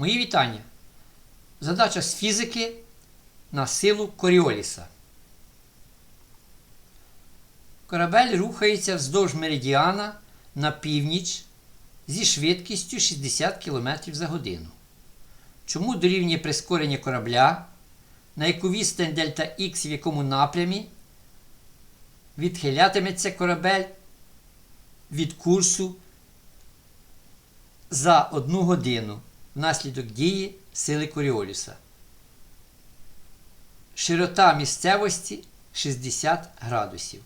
Мої вітання. Задача з фізики на силу Коріоліса. Корабель рухається вздовж меридіана на північ зі швидкістю 60 км за годину. Чому дорівнює прискорення корабля, на яку відстань дельта Х в якому напрямі відхилятиметься корабель від курсу за одну годину внаслідок дії сили Коріоліса. Широта місцевості 60 градусів.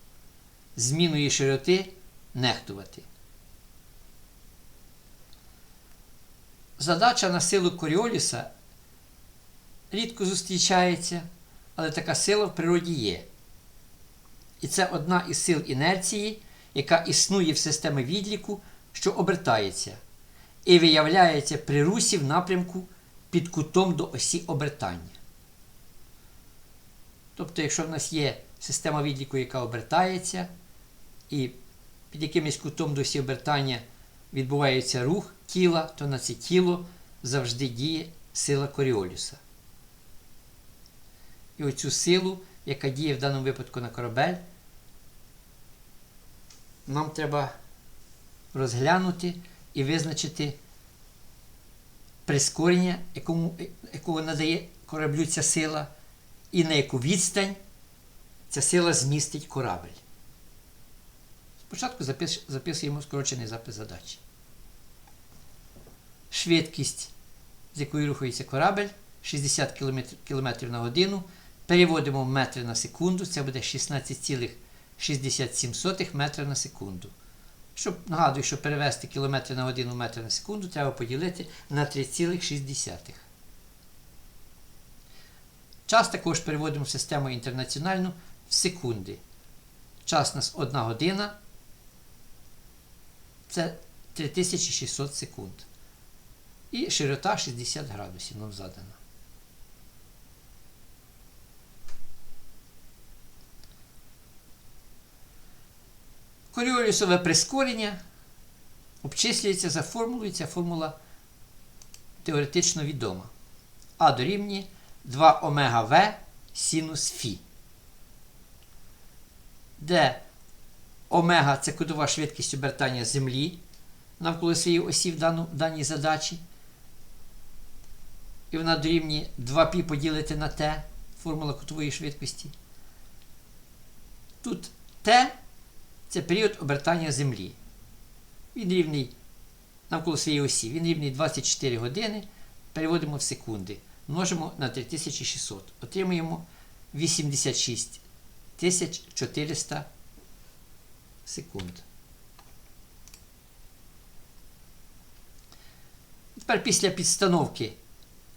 Зміною широти нехтувати. Задача на силу Коріоліса рідко зустрічається, але така сила в природі є. І це одна із сил інерції, яка існує в системі відліку, що обертається, і виявляється при русі в напрямку під кутом до осі обертання. Тобто, якщо в нас є система відліку, яка обертається, і під якимось кутом до осі обертання відбувається рух тіла, то на це тіло завжди діє сила Коріолюса. І оцю силу, яка діє в даному випадку на корабель, нам треба розглянути і визначити прискорення, якому, якого надає кораблю ця сила, і на яку відстань ця сила змістить корабель. Спочатку запис, записуємо скорочений запис задачі. Швидкість, з якою рухається корабель, 60 км на годину. Переводимо в метри на секунду, це буде 16,67 метра на секунду. Щоб, нагадую, щоб перевести кілометри на годину в метри на секунду, треба поділити на 3,6. Час також переводимо в систему інтернаціональну в секунди. Час у нас 1 година. Це 3600 секунд. І широта 60 градусів нам задана. Коріолісове прискорення обчислюється за формулою. Ця формула теоретично відома. А дорівнює 2 омега В синус Фі. Де омега це кодова швидкість обертання Землі навколо своєї осі в дану, даній задачі. І вона дорівнює 2π поділити на t, формула кутової швидкості. Тут t це період обертання Землі. Він рівний навколо своєї осі. Він рівний 24 години. Переводимо в секунди. Множимо на 3600. Отримуємо 86 400 секунд. Тепер після підстановки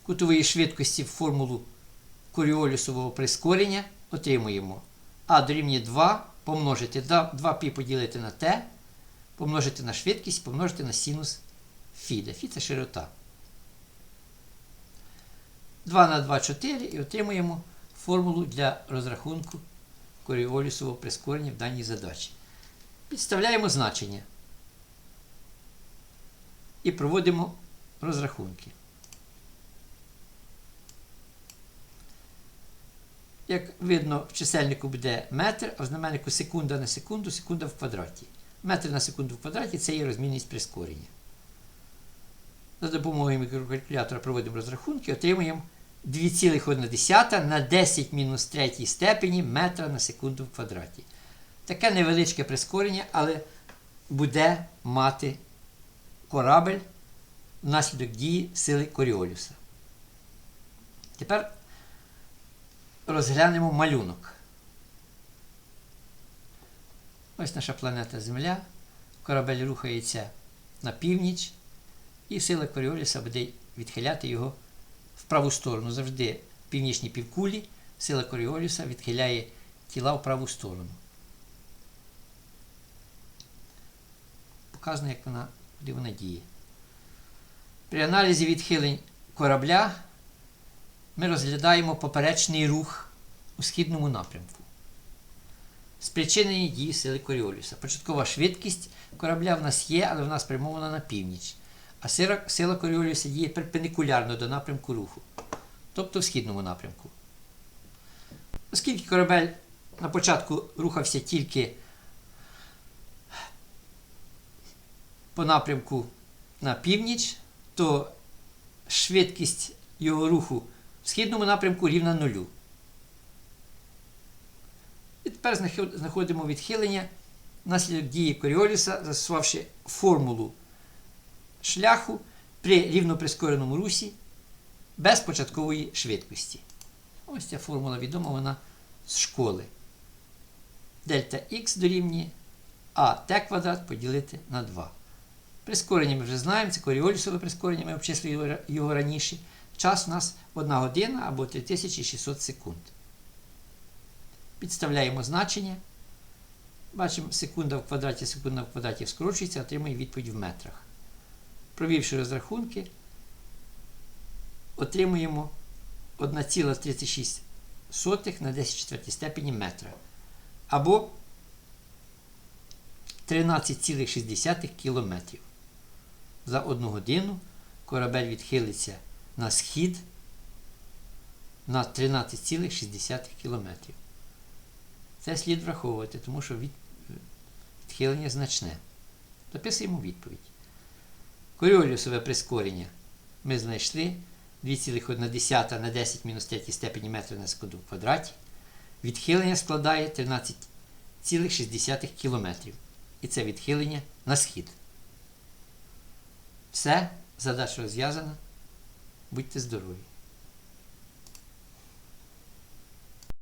кутової швидкості в формулу коріолюсового прискорення отримуємо А дорівнює 2 помножити 2π поділити на t, помножити на швидкість, помножити на синус фі, де фі це широта. 2 на 2 4 і отримуємо формулу для розрахунку коріолюсового прискорення в даній задачі. Підставляємо значення і проводимо розрахунки. Як видно, в чисельнику буде метр, а в знаменнику секунда на секунду, секунда в квадраті. Метр на секунду в квадраті це є розмінність прискорення. За допомогою мікрокалькулятора проводимо розрахунки, отримуємо 2,1 на 10 мінус 3 степені метра на секунду в квадраті. Таке невеличке прискорення, але буде мати корабель внаслідок дії сили Коріолюса. Тепер розглянемо малюнок. Ось наша планета Земля. Корабель рухається на північ, і сила Коріоліса буде відхиляти його в праву сторону. Завжди в північній півкулі сила Коріоліса відхиляє тіла в праву сторону. Показано, як вона, куди вона діє. При аналізі відхилень корабля ми розглядаємо поперечний рух у східному напрямку. Спричинені дії сили Коріолюса. Початкова швидкість корабля в нас є, але вона спрямована на північ. а сила, сила Коріоліуса діє перпендикулярно до напрямку руху, тобто в східному напрямку. Оскільки корабель на початку рухався тільки по напрямку на північ, то швидкість його руху східному напрямку рівна нулю. І тепер знаходимо відхилення внаслідок дії Коріоліса, застосувавши формулу шляху при рівноприскореному русі без початкової швидкості. Ось ця формула відома, вона з школи. Дельта х дорівнює а t квадрат поділити на 2. Прискорення ми вже знаємо, це коріолісове прискорення, ми обчислили його раніше. Час у нас 1 година або 3600 секунд. Підставляємо значення. Бачимо, секунда в квадраті, секунда в квадраті скорочується, отримуємо відповідь в метрах. Провівши розрахунки, отримуємо 1,36 на 10 четвертій степені метра. Або 13,6 кілометрів. За одну годину корабель відхилиться на схід на 13,6 кілометрів. Це слід враховувати, тому що від, відхилення значне. Записуємо відповідь. Коріоліусове прискорення ми знайшли 2,1 на 10 мінус 3 степені метра на секунду в квадраті. Відхилення складає 13,6 км. І це відхилення на схід. Все, задача розв'язана. Будьте здорові!